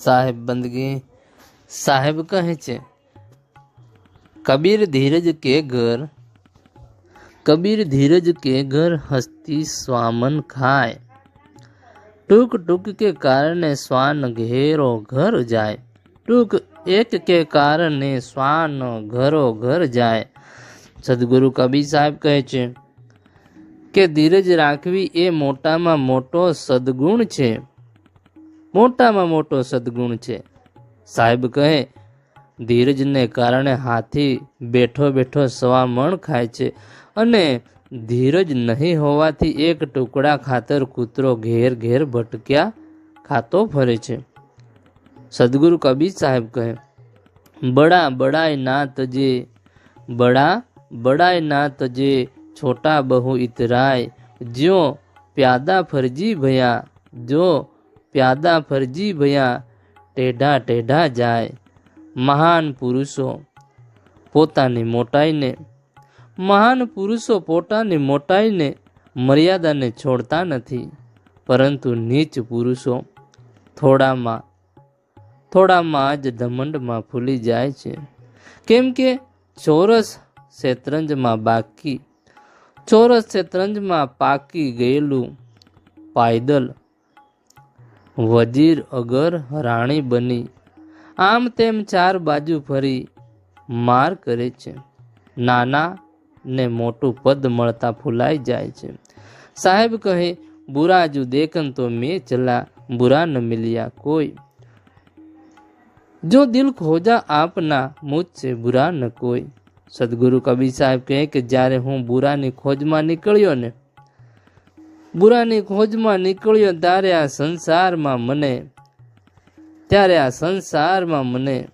સાહેબ બંદગી. સાહેબ કહે છે, કબીર ધીરજ કે ઘર? કબીર ધીરજ કે ઘર હસ્તી સ્વામન ખાય. ટૂંક ટૂંક કે કારણે શ્વાન ઘેરો ઘર જાય. ટૂંક એક કે કારણે શ્વાન ઘરો ઘર જાય. સદગુરુ કબીર સાહેબ કહે છે, કે ધીરજ રાખવી એ મોટામાં મોટો સદગુણ છે. મોટામાં મોટો સદગુણ છે. સાહેબ કહે, ધીરજને કારણે હાથી બેઠો બેઠો સવા મણ ખાય છે અને ધીરજ નહીં હોવાથી એક ટુકડા ખાતર કૂતરો ઘેર ઘેર ભટક્યા ખાતો ફરે છે. સદગુરુ કબીર સાહેબ કહે, બડા બડાય ના તજે બડા બડાય ના તજે છોટા બહુ ઇતરાય જ્યો પ્યાદા ફરજી ભયા, જો પ્યાદા ફરજી ભયા ટેઢા ટેઢા જાય. મહાન પુરુષો પોતાની મોટાઈને, મહાન પુરુષો પોતાની મોટાઈને મર્યાદાને છોડતા નથી. પરંતુ નીચ પુરુષો થોડામાં થોડામાં જ ધમંડમાં ફૂલી જાય છે. કેમ કે ચોરસ શેતરંજમાં બાકી, ચોરસ શેતરંજમાં પાકી ગયેલું પાયદલ વજીર અગર રાણી બની, આમ તેમ ચાર બાજુ ફરી માર કરે છે. નાના ને મોટું પદ મળતા ફૂલાઈ જાય છે. સાહેબ કહે, બુરા જુ દેખન તો મેં ચલા, બુરા ન મિલ્યા કોઈ. જો દિલ ખોજા આપના મુझसे બુરા ન કોઈ. સદગુરુ કબીર સાહેબ કહે કે, જ્યારે હું બુરાની ખોજમાં નીકળ્યો ને બુરાની ખોજમાં નીકળ્યો ત્યારે આ સંસારમાં મને, ત્યારે આ સંસારમાં મને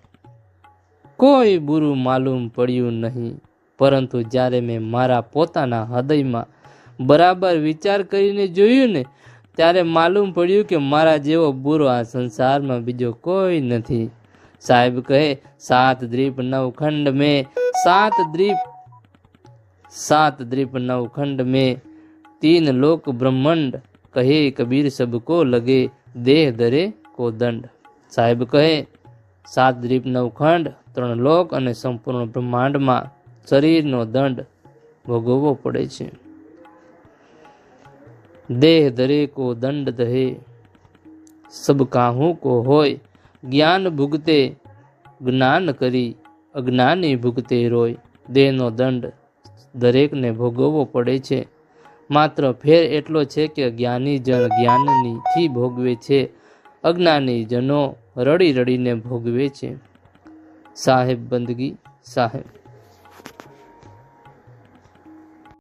કોઈ બુરું માલુમ પડ્યું નહીં. પરંતુ જ્યારે મેં મારા પોતાના હૃદયમાં બરાબર વિચાર કરીને જોયું ને, ત્યારે માલુમ પડ્યું કે મારા જેવો બુરો આ સંસારમાં બીજો કોઈ નથી. સાહેબ કહે, સાત દ્વીપ નવખંડ મેં, સાત દ્રીપ સાત દ્વીપ નવખંડ મેં तीन लोक ब्रह्मंड કહે કબીર સબકો લગે દેહ દરે કો દંડ સાહેબ કહે સાત દ્વીપ નવખંડ ત્રણ લોક અને સંપૂર્ણ બ્રહ્માંડમાં શરીરનો દંડ ભોગવવો પડે છે દેહ દરે કો દંડ દહે સબ કાહું કો હોય જ્ઞાન ભુગતે જ્ઞાન કરી અજ્ઞાની ભુગતે રોય દેહનો દંડ દરેકને ભોગવવો પડે છે માત્ર ફેર એટલો છે કે જ્ઞાની જન જ્ઞાનનીથી ભોગવે છે. અજ્ઞાની જનો રડી રડીને ભોગવે છે. સાહેબ બંદગી, સાહેબ.